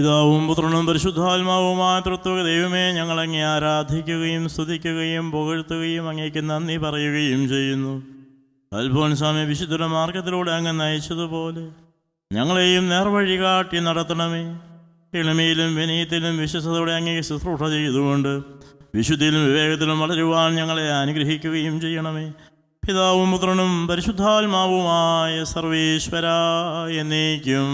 പിതാവും പുത്രനും പരിശുദ്ധാത്മാവുമായ തൃത്വ ദൈവമേ ഞങ്ങളങ്ങേ ആരാധിക്കുകയും സ്തുതിക്കുകയും പുകഴ്ത്തുകയും അങ്ങേക്ക് നന്ദി പറയുകയും ചെയ്യുന്നു. അൽഫോൻസ്വാമി വിശുദ്ധ മാർഗത്തിലൂടെ അങ്ങ് നയിച്ചതുപോലെ ഞങ്ങളെയും നേർവഴി കാട്ടി നടത്തണമേ. എളിമയിലും വിനയത്തിലും വിശ്വസതയോടെ അങ്ങേ ശുശ്രൂഷ ചെയ്തുകൊണ്ട് വിശുദ്ധിയിലും വിവേകത്തിലും വളരുവാൻ ഞങ്ങളെ അനുഗ്രഹിക്കുകയും ചെയ്യണമേ. പിതാവും പുത്രനും പരിശുദ്ധാത്മാവുമായ സർവീശ്വര എന്നേക്കും.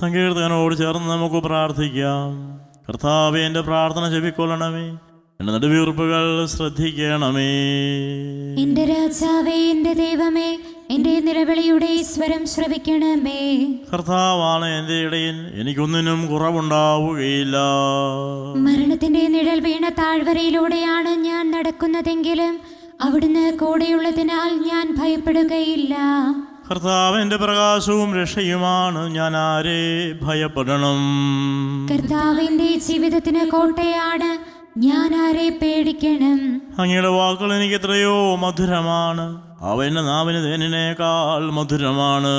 സങ്കീർത്തനോട് ചേർന്ന് നമുക്ക് പ്രാർത്ഥിക്കാം. കർത്താവ് എന്റെ പ്രാർത്ഥന ചെവിക്കൊള്ളണമേ എന്റെ നടുവീർപ്പുകൾ ശ്രദ്ധിക്കണമേ. എന്റെ രാജാവേ എന്റെ ദൈവമേ എന്റെ നിലവിളിയുടെ സ്വരം ശ്രവിക്കണമേ. കർത്താവാണ് എന്റെ ഇടയിൽ എനിക്കൊന്നിനും കുറവുണ്ടാവുകയില്ല. മരണത്തിന്റെ നിഴൽ വീണ താഴ്വരയിലൂടെയാണ് ഞാൻ നടക്കുന്നതെങ്കിലും അവിടുന്ന് കൂടെയുള്ളതിനാൽ ഞാൻ ഭയപ്പെടുകയില്ല. കർത്താവ് എന്റെ പ്രകാശവും രക്ഷയുമാണ് ഞാൻ ആരെ ഭയപ്പെടണം. കർത്താവിന്റെ ജീവിതത്തിന് കോട്ടയാണ് ഞാൻ ആരെ പേടിക്കണം. അങ്ങയുടെ വാക്കുകൾ എനിക്ക് എത്രയോ മധുരമാണ്. അവന്റെ നാവിന് തേനിനേക്കാൾ മധുരമാണ്.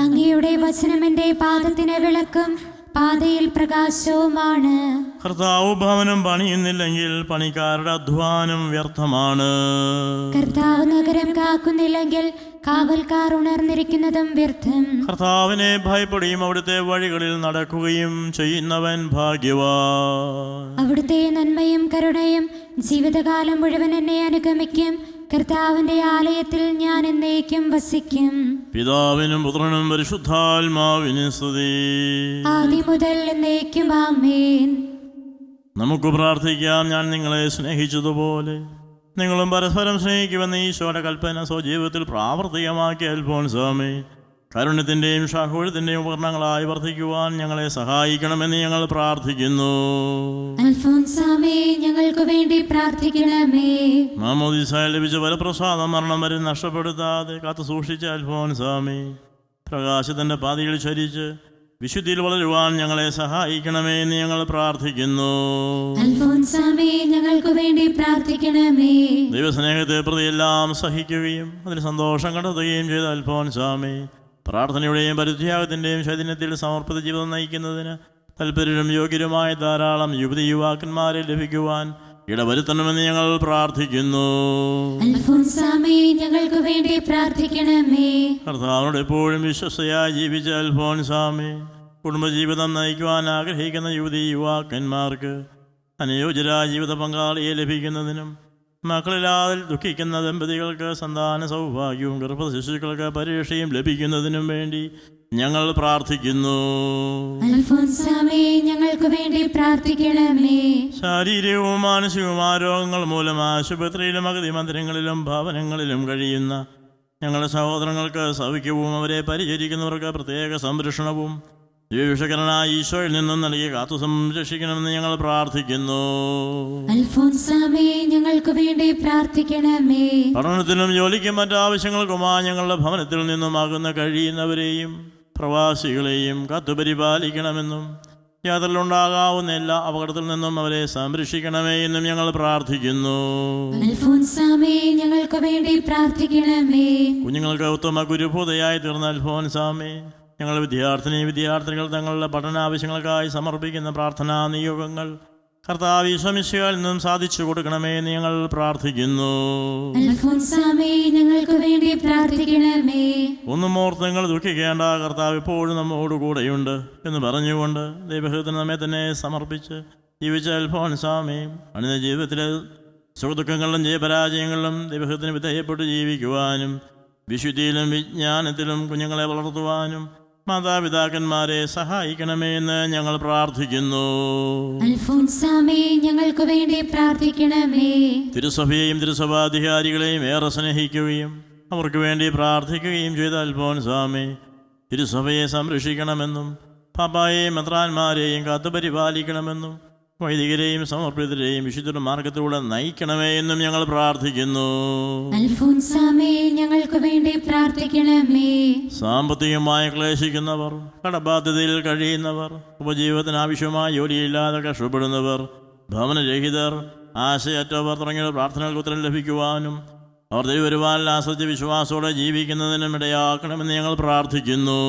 അങ്ങയുടെ വചനം എന്റെ പാദത്തിന് വിളക്കും പാതയിൽ പ്രകാശവുമാണ്. കർത്താവ് ഭവനം പണിയുന്നില്ലെങ്കിൽ പണിക്കാരുടെ അധ്വാനം വ്യർത്ഥമാണ്. കർത്താവ് നഗരം കാക്കുന്നില്ലെങ്കിൽ കാവൽക്കാർ ഉണർന്നിരിക്കുന്നതും വ്യർത്ഥം. കർത്താവിനെ ഭയപ്പെടുകയും അവിടുത്തെ വഴികളിൽ നടക്കുകയും ചെയ്യുന്നവൻ ഭാഗ്യവാ അവിടുത്തെ നന്മയും കരുണയും ജീവിതകാലം മുഴുവൻ എന്നെ അനുഗമിക്കും. കർത്താവിന്റെ ആലയത്തിൽ ഞാൻ എന്നേക്കും വസിക്കും. പിതാവിനും പുത്രനും പരിശുദ്ധാത്മാവിനും സ്തുതി. ആദ്യം മുതൽ എന്നേക്കും ആമേൻ. നമുക്ക് പ്രാർത്ഥിക്കാം. ഞാൻ നിങ്ങളെ സ്നേഹിച്ചതുപോലെ. നിങ്ങളും പരസ്പരം സ്നേഹിക്കുമെന്ന് ഈശോയുടെ കൽപ്പന സ്വജീവിതത്തിൽ പ്രാവർത്തികമാക്കിയ സ്വാമി. കരുണ്യത്തിന്റെയും ഷാഹൂഴത്തിന്റെയും ഉപകരണങ്ങളായി വർദ്ധിക്കുവാൻ ഞങ്ങളെ സഹായിക്കണമെന്ന് ഞങ്ങൾ പ്രാർത്ഥിക്കുന്നു. ഞങ്ങൾക്ക് വേണ്ടി പ്രാർത്ഥിക്കണമേ. മാമോദിസായ ലഭിച്ച വരപ്രസാദം മരണം വരെ നഷ്ടപ്പെടുത്താതെ കാത്തു സൂക്ഷിച്ച അൽഫോൻ സ്വാമി. പ്രകാശത്തിന്റെ പാതിയിൽ ചരിച്ച് വിശുദ്ധിയിൽ വളരുവാൻ ഞങ്ങളെ സഹായിക്കണമേ എന്ന് ഞങ്ങൾ പ്രാർത്ഥിക്കുന്നു. ഞങ്ങൾക്ക് വേണ്ടി പ്രാർത്ഥിക്കണമേ. ദൈവസ്നേഹത്തെ പ്രതി എല്ലാം സഹിക്കുകയും അതിൽ സന്തോഷം കണ്ടെത്തുകയും ചെയ്ത അൽഫോൻസാമി പ്രാർത്ഥനയുടെയും പരിത്യാഗത്തിന്റെയും ശൈതന്യത്തിൽ സമർപ്പിത ജീവിതം നയിക്കുന്നതിന് താല്പര്യരും യോഗ്യരുമായ ധാരാളം യുവതി യുവാക്കന്മാരെ ലഭിക്കുവാൻ ഇടവരുത്തണമെന്ന് ഞങ്ങൾ പ്രാർത്ഥിക്കുന്നു. ഞങ്ങൾക്ക് വേണ്ടി പ്രാർത്ഥിക്കണമേ. കർത്താവിനോട് എപ്പോഴും വിശ്വസയാ ജീവിച്ച അൽഫോൻസാമി കുടുംബജീവിതം നയിക്കുവാൻ ആഗ്രഹിക്കുന്ന യുവതി യുവാക്കന്മാർക്ക് അനുയോജ്യരായ ജീവിത പങ്കാളിയെ ലഭിക്കുന്നതിനും മക്കളില്ലാതെ ദുഃഖിക്കുന്ന ദമ്പതികൾക്ക് സന്താന സൗഭാഗ്യവും ഗർഭ ശിശുക്കൾക്ക് പരീക്ഷയും ലഭിക്കുന്നതിനും വേണ്ടി ഞങ്ങൾ പ്രാർത്ഥിക്കുന്നു. ഞങ്ങൾക്ക് വേണ്ടി പ്രാർത്ഥിക്കണമേ. ശാരീരികവും മാനസികവുമായ രോഗങ്ങൾ മൂലം ആശുപത്രിയിലും അഗതി മന്ദിരങ്ങളിലും ഭവനങ്ങളിലും കഴിയുന്ന ഞങ്ങളുടെ സഹോദരങ്ങൾക്ക് സൗഖ്യവും അവരെ പരിചരിക്കുന്നവർക്ക് പ്രത്യേക സംരക്ഷണവും ദിവ്യവിഷകരനായ ഈശോയിൽ നിന്നും നൽകി കാത്തു സംരക്ഷിക്കണമെന്ന് ഞങ്ങൾ പ്രാർത്ഥിക്കുന്നു. അൽഫോൻസാമേ ഞങ്ങൾക്ക് വേണ്ടി പ്രാർത്ഥിക്കണമേ. പഠനത്തിനും ജോലിക്കും മറ്റാവശ്യങ്ങൾക്കുമായി ഞങ്ങളുടെ ഭവനത്തിൽ നിന്നുമാകുന്ന കഴിയുന്നവരെയും പ്രവാസികളെയും കാത്തുപരിപാലിക്കണമെന്നും യാത്രയിലുണ്ടാകാവുന്ന എല്ലാ അപകടത്തിൽ നിന്നും അവരെ സംരക്ഷിക്കണമേ എന്നും ഞങ്ങൾ പ്രാർത്ഥിക്കുന്നു. ഞങ്ങൾക്ക് വേണ്ടി പ്രാർത്ഥിക്കണമേ. കുഞ്ഞുങ്ങൾക്ക് ഉത്തമ ഗുരുഭൂതയായി തീർന്ന അൽഫോൻസാമേ ഞങ്ങൾ വിദ്യാർത്ഥിനി വിദ്യാർത്ഥികൾ തങ്ങളുടെ പഠന പഠനാവശ്യങ്ങൾക്കായി സമർപ്പിക്കുന്ന പ്രാർത്ഥനാ നിയോഗങ്ങൾ കർത്താവ് ഈശ്വമിശയിൽ നിന്നും സാധിച്ചു കൊടുക്കണമേ എന്ന് ഞങ്ങൾ പ്രാർത്ഥിക്കുന്നു. അൽഫോൻസാമേ ഞങ്ങൾക്ക് വേണ്ടി പ്രാർത്ഥിക്കണമേ. ഒന്നും ഓർത്ത് നിങ്ങൾ ദുഃഖിക്കേണ്ട കർത്താവ് ഇപ്പോഴും നമ്മോട് കൂടെയുണ്ട് എന്ന് പറഞ്ഞുകൊണ്ട് ദൈവഹൃദയത്തിന് നമ്മെ തന്നെ സമർപ്പിച്ച് ജീവിച്ച സ്വാമി അണിത ജീവിതത്തിലെ സുഖദുഃഖങ്ങളിലും ജയപരാജയങ്ങളിലും ദൈവഹൃദയത്തിന് വിധേയപ്പെട്ട് ജീവിക്കുവാനും വിശുദ്ധിയിലും വിജ്ഞാനത്തിലും കുഞ്ഞുങ്ങളെ വളർത്തുവാനും മാതാപിതാക്കന്മാരെ സഹായിക്കണമേ എന്ന് ഞങ്ങൾ പ്രാർത്ഥിക്കുന്നു. അൽഫോൻസാമേ ഞങ്ങൾക്ക് വേണ്ടി പ്രാർത്ഥിക്കണമേ. തിരുസഭയെയും തിരുസഭാധികാരികളെയും ഏറെ സ്നേഹിക്കുകയും അവർക്ക് വേണ്ടി പ്രാർത്ഥിക്കുകയും ചെയ്ത അൽഫോൻസാമേ തിരുസഭയെ സംരക്ഷിക്കണമെന്നും പാപ്പായെയും മെത്രാന്മാരെയും കാത്തുപരിപാലിക്കണമെന്നും വൈദികരെയും സമർപ്പിതരെയും വിശുദ്ധ മാർഗത്തിലൂടെ നയിക്കണമേ എന്നും ഞങ്ങൾ പ്രാർത്ഥിക്കുന്നു. ഞങ്ങൾക്ക് വേണ്ടി പ്രാർത്ഥിക്കണമേ. സാമ്പത്തികമായി ക്ലേശിക്കുന്നവർ കടബാധ്യതയിൽ കഴിയുന്നവർ ഉപജീവനത്തിന് ആവശ്യമായ ജോലിയില്ലാതെ കഷ്ടപ്പെടുന്നവർ ഭവനരഹിതർ ആശയറ്റവർ തുടങ്ങിയ പ്രാർത്ഥനകൾക്ക് ഉത്തരം ലഭിക്കുവാനും അവർ ദൈവരുവാൻ ആശ്രയിച്ച് വിശ്വാസത്തോടെ ജീവിക്കുന്നതിനും ഇടയാക്കണമെന്ന് ഞങ്ങൾ പ്രാർത്ഥിക്കുന്നു.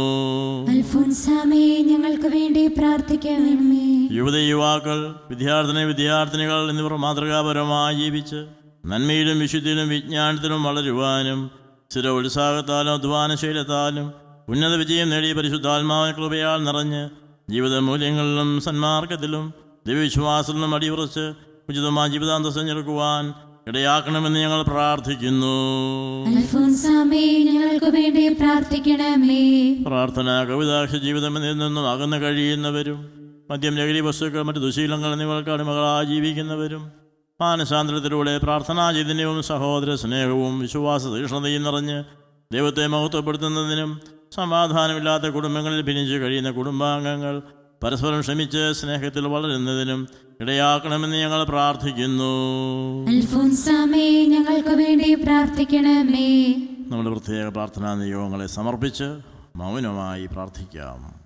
ഞങ്ങൾക്ക് വേണ്ടി പ്രാർത്ഥിക്കണമേ. യുവത യുവാക്കൾ വിദ്യാർത്ഥിനി വിദ്യാർത്ഥിനികൾ എന്നിവർ മാതൃകാപരമായി ജീവിച്ച് നന്മയിലും വിശുദ്ധിയിലും വിജ്ഞാനത്തിലും വളരുവാനും സ്ഥിര ഉത്സാഹത്താലും അധ്വാനശീലത്താലും ഉന്നത വിജയം നേടിയ പരിശുദ്ധാത്മാവിന് കൃപയാൽ നിറഞ്ഞ് ജീവിത മൂല്യങ്ങളിലും സന്മാർഗത്തിലും ദൈവവിശ്വാസത്തിലും അടിയുറച്ച് ഉചിതമായ ജീവിതാന്തസം ചെറുക്കുവാൻ ഇടയാക്കണമെന്ന് ഞങ്ങൾ പ്രാർത്ഥിക്കുന്നു. ഞങ്ങൾക്ക് വേണ്ടി പ്രാർത്ഥിക്കണമേ. പ്രാർത്ഥന കവിതാക്ഷ ജീവിതം എന്നിൽ നിന്നും അകന്നു കഴിയുന്നവരും മദ്യം ലഹരി വസ്തുക്കൾ മറ്റ് ദുശീലങ്ങൾ എന്നിവർക്ക് അടിമകളായി ജീവിക്കുന്നവരും മാനസാന്തരത്തിലൂടെ പ്രാർത്ഥനാ ചൈതന്യവും സഹോദര സ്നേഹവും വിശ്വാസ തീക്ഷ്ണതയും നിറഞ്ഞ് ദൈവത്തെ മഹത്വപ്പെടുത്തുന്നതിനും സമാധാനമില്ലാത്ത കുടുംബങ്ങളിൽ ഭിന്നിച്ച് കഴിയുന്ന കുടുംബാംഗങ്ങൾ പരസ്പരം ക്ഷമിച്ച് സ്നേഹത്തിൽ വളരുന്നതിനും ഇടയാക്കണമെന്ന് ഞങ്ങൾ പ്രാർത്ഥിക്കുന്നു. അൽഫോൻസാമേ ഞങ്ങൾക്ക് വേണ്ടി പ്രാർത്ഥിക്കണമേ. നമ്മുടെ പ്രത്യേക പ്രാർത്ഥനാ നിയോഗങ്ങളെ സമർപ്പിച്ച് മൗനമായി പ്രാർത്ഥിക്കാം.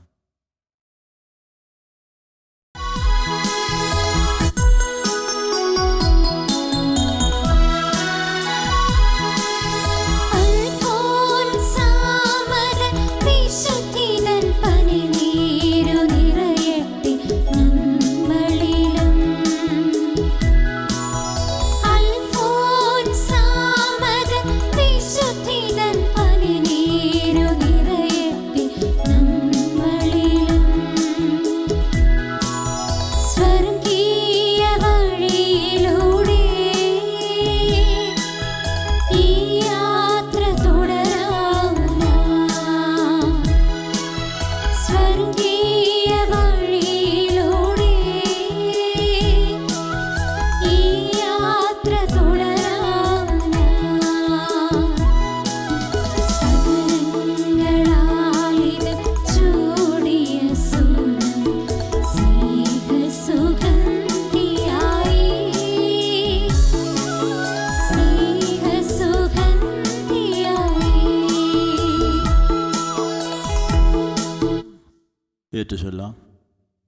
ഏറ്റുചൊല്ലാം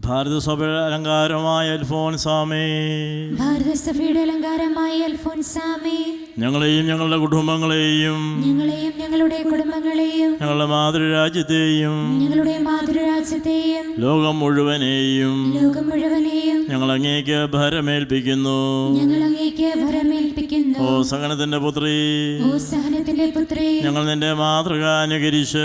ഭാരതസഭയുടെ അലങ്കാരമായ അൽഫോൻസാമേ. ഭാരതസഭയുടെ അലങ്കാരമായ അൽഫോൻസാമേ. ഞങ്ങളെയും ഞങ്ങളുടെ കുടുംബങ്ങളെയും. ഞങ്ങളെയും ഞങ്ങളുടെ കുടുംബങ്ങളെയും. ഞങ്ങളുടെ മാതൃരാജ്യത്തെയും. ഞങ്ങളുടെ മാതൃരാജ്യത്തെയും. ലോകം മുഴുവനെയും. ലോകം മുഴുവനെയും. ഞങ്ങൾ അങ്ങേക്ക് ഭരമേൽപ്പിക്കുന്നു. ഞങ്ങൾ അങ്ങേക്ക് ഭരമേൽപ്പിക്കുന്നു. ഓ സഹനത്തിന്റെ പുത്രി. ഓ സഹനത്തിന്റെ പുത്രി. ഞങ്ങൾ നിന്റെ മാതൃക അനുകരിച്ച്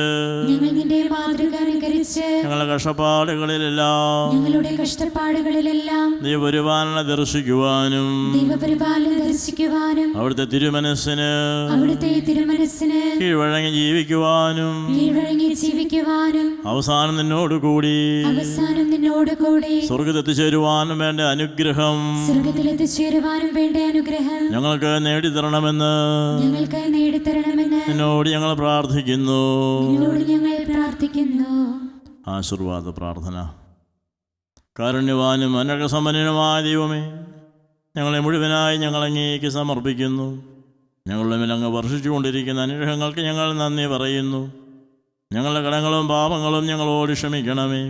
ഞങ്ങൾ നിന്റെ മാതൃക അനുകരിച്ച് ഞങ്ങളുടെ കഷ്ടപ്പാടുകളിലെല്ലാം ഞങ്ങളുടെ കഷ്ടപ്പാടുകളിലെല്ലാം ദൈവപരിപാലന ദർശിക്കുവാനും ദൈവപരിപാലന ദർശിക്കുവാനും അവിടുത്തെ തിരുമനസ്സിന് അവിടുത്തെ തിരുമനസ്സിന് കീഴ്വഴങ്ങി ജീവിക്കുവാനും കീഴ്വഴങ്ങി ജീവിക്കുവാനും അവസാനം നിന്നോട് കൂടി അവസാനം നിന്നോട് കൂടി സ്വർഗത്തെത്തിച്ചേരുവാനും വേണ്ട അനുഗ്രഹം സ്വർഗത്തിലെത്തിച്ചേരുവാനും വേണ്ട അനുഗ്രഹം ഞങ്ങൾക്ക് നേടിത്തരണമെന്ന്. ഞങ്ങൾക്ക് നേടിത്തരണമെന്ന്. നിന്നോട് ഞങ്ങൾ പ്രാർത്ഥിക്കുന്നു. ഞങ്ങൾ പ്രാർത്ഥിക്കുന്നു. ആശീർവാദ പ്രാർത്ഥന. കാരുണ്യവാനും അനകസമ്പന്നനുമായ ദൈവമേ ഞങ്ങളെ മുഴുവനായി ഞങ്ങൾ അങ്ങേക്ക് സമർപ്പിക്കുന്നു. ഞങ്ങളുടെ മേൽ അങ്ങ് വർഷിച്ചുകൊണ്ടിരിക്കുന്ന അനുഗ്രഹങ്ങൾക്ക് ഞങ്ങൾ നന്ദി പറയുന്നു. ഞങ്ങളുടെ കടങ്ങളും പാപങ്ങളും ഞങ്ങളോട് ക്ഷമിക്കണമേ.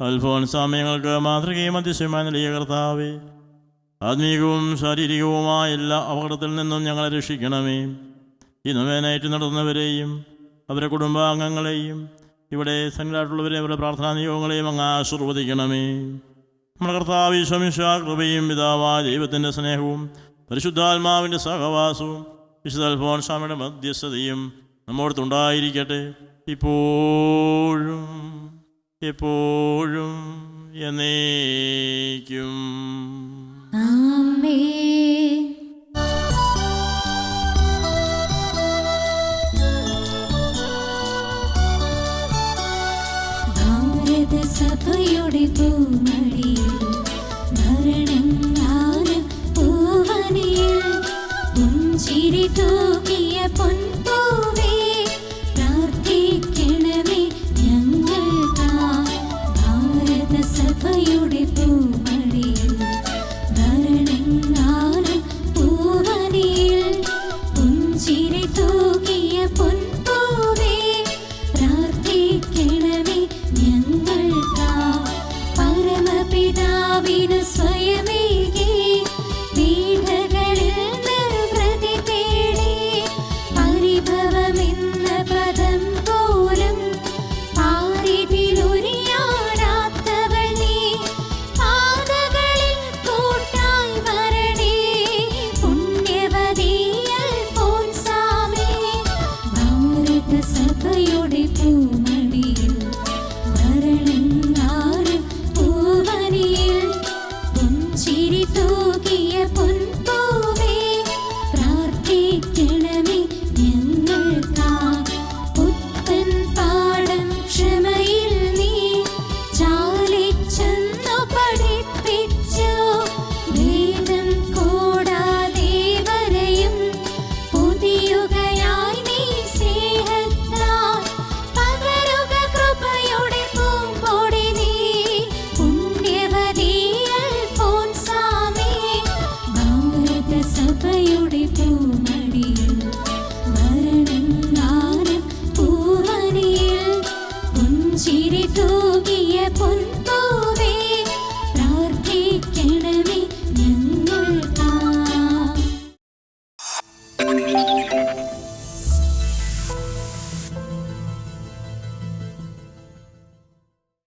അൽഫോൻസാമി ഞങ്ങൾക്ക് മാതൃകയും അതിശയമായ നിലയകർത്താവേ കർത്താവേ ആത്മീകവും ശാരീരികവുമായ എല്ലാ അപകടത്തിൽ നിന്നും ഞങ്ങളെ രക്ഷിക്കണമേ. ഈ നവേനായിട്ട് നടന്നവരെയും അവരെ കുടുംബാംഗങ്ങളെയും ഇവിടെ സംഘാട്ടുള്ളവരെ അവരുടെ പ്രാർത്ഥനാ നിയോഗങ്ങളെയും അങ്ങ് ആശീർവദിക്കണമേ. നമ്മുടെ കർത്താവ് ഈശ്വമിശാ കൃപയും പിതാവായ ദൈവത്തിന്റെ സ്നേഹവും പരിശുദ്ധാത്മാവിന്റെ സഹവാസവും വിശുദ്ധ അൽഫോൻ സ്വാമിയുടെ മധ്യസ്ഥതയും നമ്മോടത്തുണ്ടായിരിക്കട്ടെ. ഇപ്പോഴും എപ്പോഴും എന്നേക്കും. ഭാരതസഭയുടെ പൂമടിയിൽ പുഞ്ചിരി തൂകിയ